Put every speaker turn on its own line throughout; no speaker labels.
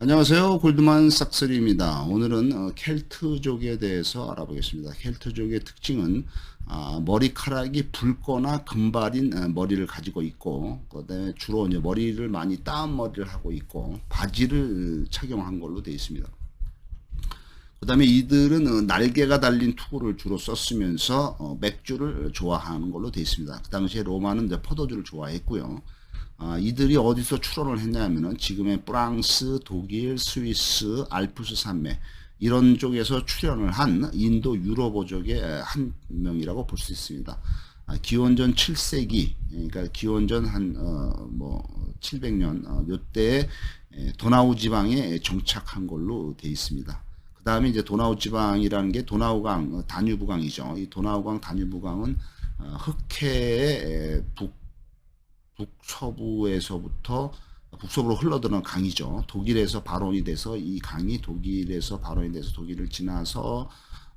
안녕하세요. 골드만 싹스리입니다. 오늘은 어, 켈트족에 대해서 알아보겠습니다. 켈트족의 특징은 아, 머리카락이 붉거나 금발인 어, 머리를 가지고 있고 그다음에 주로 이제 머리를 많이 따은 머리를 하고 있고 바지를 착용한 걸로 되어 있습니다. 그 다음에 이들은 어, 날개가 달린 투구를 주로 썼으면서 어, 맥주를 좋아하는 걸로 되어 있습니다. 그 당시에 로마는 이제 포도주를 좋아했고요. 아, 이들이 어디서 출원을 했냐면은 지금의 프랑스, 독일, 스위스, 알프스 산맥 이런 쪽에서 출현을 한 인도 유럽어족의 한 명이라고 볼 수 있습니다. 아, 기원전 7세기, 그러니까 기원전 한뭐 700년 어, 요때에 에, 도나우 지방에 정착한 걸로 돼 있습니다. 그 다음에 이제 도나우 지방이라는 게 도나우강, 어, 다뉴브강이죠. 이 도나우강, 다뉴브강은 어, 흑해의 에, 북 북서부에서부터 북서부로 흘러드는 강이죠. 독일에서 발원이 돼서 이 강이 독일에서 발원이 돼서 독일을 지나서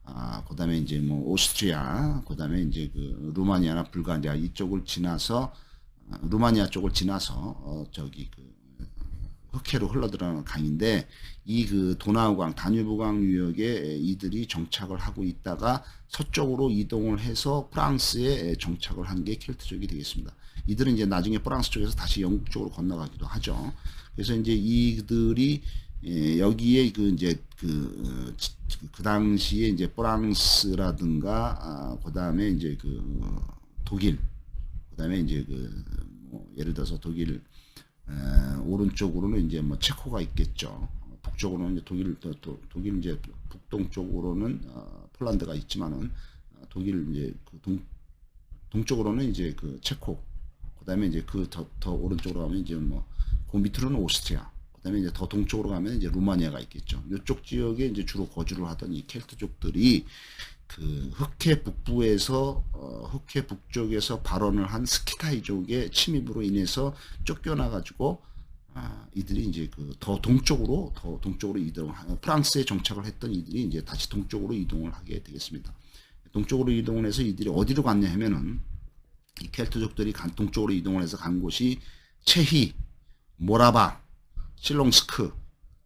아, 그다음에 이제 뭐 오스트리아, 그다음에 이제 그 루마니아나 불가리아 이쪽을 지나서 아, 루마니아 쪽을 지나서 어, 저기 그 흑해로 흘러들어가는 강인데 이 그 도나우강, 다뉴브강 유역에 이들이 정착을 하고 있다가 서쪽으로 이동을 해서 프랑스에 정착을 한 게 켈트족이 되겠습니다. 이들은 이제 나중에 프랑스 쪽에서 다시 영국 쪽으로 건너가기도 하죠. 그래서 이제 이들이 예, 여기에 그 이제 그, 어, 지- 그 당시에 이제 프랑스라든가 아, 그다음에 이제 그 어, 독일 그다음에 이제 그 뭐 예를 들어서 독일 에, 오른쪽으로는 이제 뭐 체코가 있겠죠. 어, 북쪽으로는 이제 독일 또, 또 독일 이제 북동쪽으로는 어, 폴란드가 있지만은 어, 독일 이제 그 동, 동쪽으로는 이제 그 체코 그다음에 이제 그 더더 오른쪽으로 가면 이제 뭐 그 밑으로는 오스트리아 그다음에 이제 더 동쪽으로 가면 이제 루마니아가 있겠죠. 이쪽 지역에 이제 주로 거주를 하던 이 켈트족들이 그 흑해 북부에서 어, 흑해 북쪽에서 발원을 한 스키타이족의 침입으로 인해서 쫓겨나 가지고 아, 이들이 이제 그 더 동쪽으로 더 동쪽으로 이동 프랑스에 정착을 했던 이들이 이제 다시 동쪽으로 이동을 하게 되겠습니다. 동쪽으로 이동을 해서 이들이 어디로 갔냐 하면은 이 켈트족들이 간 동쪽으로 이동을 해서 간 곳이 체히, 모라바, 실롱스크,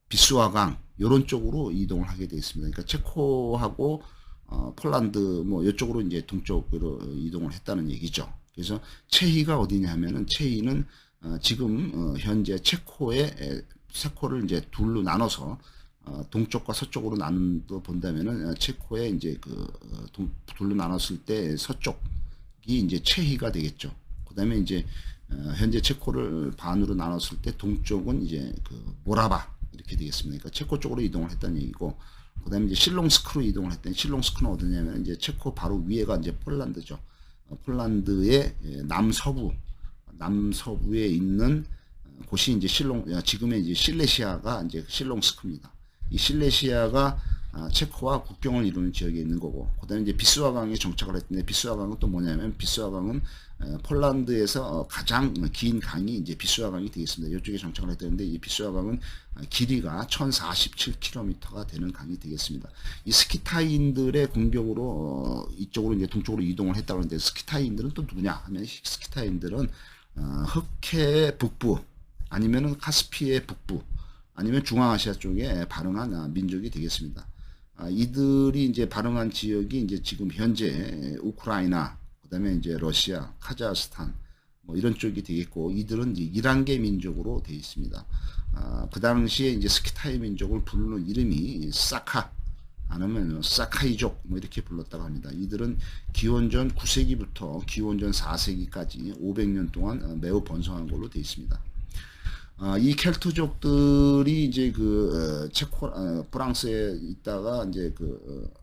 비스와강 이런 쪽으로 이동을 하게 되어 있습니다. 그러니까 체코하고 어, 폴란드 뭐 이쪽으로 이제 동쪽으로 이동을 했다는 얘기죠. 그래서 체히가 어디냐 하면은 체히는 어, 지금 어, 현재 체코의 에, 체코를 이제 둘로 나눠서 어, 동쪽과 서쪽으로 나눠 본다면은 어, 체코의 이제 그 어, 동, 둘로 나눴을 때 서쪽이 이제 체히가 되겠죠. 그다음에 이제 어, 현재 체코를 반으로 나눴을 때 동쪽은 이제 그 모라바 이렇게 되겠습니다. 그러니까 체코 쪽으로 이동을 했다는 얘기고 그다음에 이제 실롱스크로 이동을 했더니 실롱스크는 어디냐면 이제 체코 바로 위에가 이제 폴란드죠. 어, 폴란드의 예, 남서부 남서부에 있는 어, 곳이 이제 실롱 야, 지금의 이제 실레시아가 이제 실롱스크입니다. 이 실레시아가 아, 체코와 국경을 이루는 지역에 있는 거고, 그 다음에 이제 비스와강에 정착을 했는데 비스와강은 또 뭐냐면 비스와강은 어, 폴란드에서 어, 가장 긴 강이 이제 비스와강이 되겠습니다. 이쪽에 정착을 했다는데 이 비스와강은 아, 길이가 1,047km가 되는 강이 되겠습니다. 이 스키타인들의 공격으로 어, 이쪽으로 이제 동쪽으로 이동을 했다고 하는데 스키타인들은 또 누구냐 하면 스키타인들은 어, 흑해 북부 아니면은 카스피의 북부 아니면 중앙아시아 쪽에 발흥한 아, 민족이 되겠습니다. 아, 이들이 이제 발흥한 지역이 이제 지금 현재 우크라이나, 그 다음에 이제 러시아, 카자흐스탄 뭐 이런 쪽이 되겠고 이들은 이제 이란계 민족으로 되어 있습니다. 아, 그 당시에 이제 스키타이 민족을 부르는 이름이 사카 아니면 사카이족 뭐 이렇게 불렀다고 합니다. 이들은 기원전 9세기부터 기원전 4세기까지 500년 동안 어, 매우 번성한 걸로 되어 있습니다. 아, 이 켈트족들이 이제 그 어, 체코 어, 프랑스에 있다가 이제 그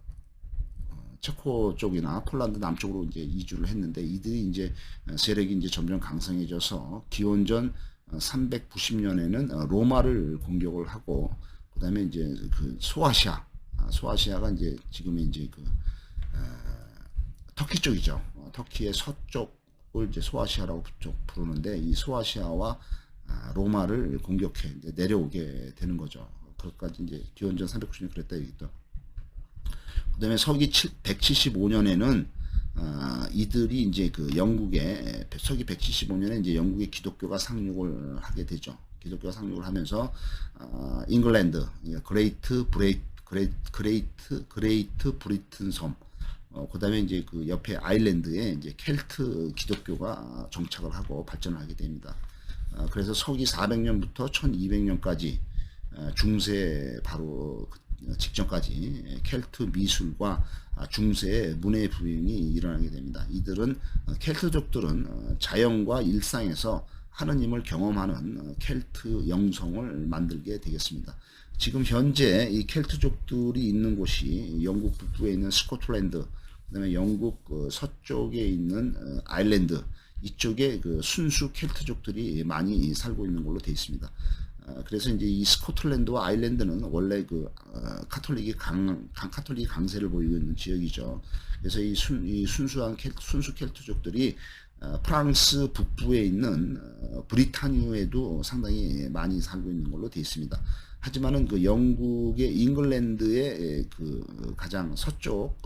어, 체코 쪽이나 폴란드 남쪽으로 이제 이주를 했는데 이들이 이제 어, 세력이 이제 점점 강성해져서 기원전 390년에는 로마를 공격을 하고 그다음에 이제 그 소아시아 아, 소아시아가 이제 지금의 이제 그 터키 쪽이죠. 어, 터키의 서쪽을 이제 소아시아라고 부- 부르는데 이 소아시아와 아, 로마를 공격해 이제 내려오게 되는 거죠. 그것까지 이제 기원전 390년 그랬다 얘기도. 그다음에 서기 175년에는 아, 이들이 이제 그 영국에 서기 175년에 이제 영국의 기독교가 상륙을 하게 되죠. 기독교가 상륙을 하면서 어, 잉글랜드, 그레이트 브레이트 그레이트 그레이트 그레이트 브리튼 섬 어, 그다음에 이제 그 옆에 아일랜드에 이제 켈트 기독교가 정착을 하고 발전을 하게 됩니다. 어, 그래서 서기 400년부터 1200년까지 어, 중세 바로 그 직전까지 켈트 미술과 아, 중세의 문해 부흥이 일어나게 됩니다. 이들은 어, 켈트족들은 어, 자연과 일상에서 하느님을 경험하는 어, 켈트 영성을 만들게 되겠습니다. 지금 현재 이 켈트족들이 있는 곳이 영국 북부에 있는 스코틀랜드, 그다음에 영국 그 서쪽에 있는 어, 아일랜드 이쪽에 그 순수 켈트족들이 많이 살고 있는 걸로 되어 있습니다. 어, 그래서 이제 이 스코틀랜드와 아일랜드는 원래 그 어, 카톨릭이 강, 강 카톨릭 강세를 보이고 있는 지역이죠. 그래서 이, 순, 이 순수한 켈, 순수 켈트족들이 어, 프랑스 북부에 있는 어, 브리타니아에도 상당히 많이 살고 있는 걸로 되어 있습니다. 하지만은 그 영국의 잉글랜드의 그 가장 서쪽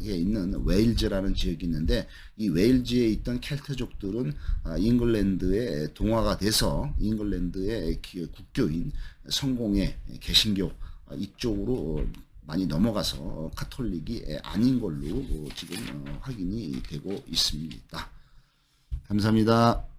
에 있는 웨일즈라는 지역이 있는데 이 웨일즈에 있던 켈트족들은 아, 잉글랜드에 동화가 돼서 잉글랜드의 기- 국교인 성공의 개신교 아, 이쪽으로 많이 넘어가서 카톨릭이 아닌 걸로 지금 어, 확인이 되고 있습니다. 감사합니다.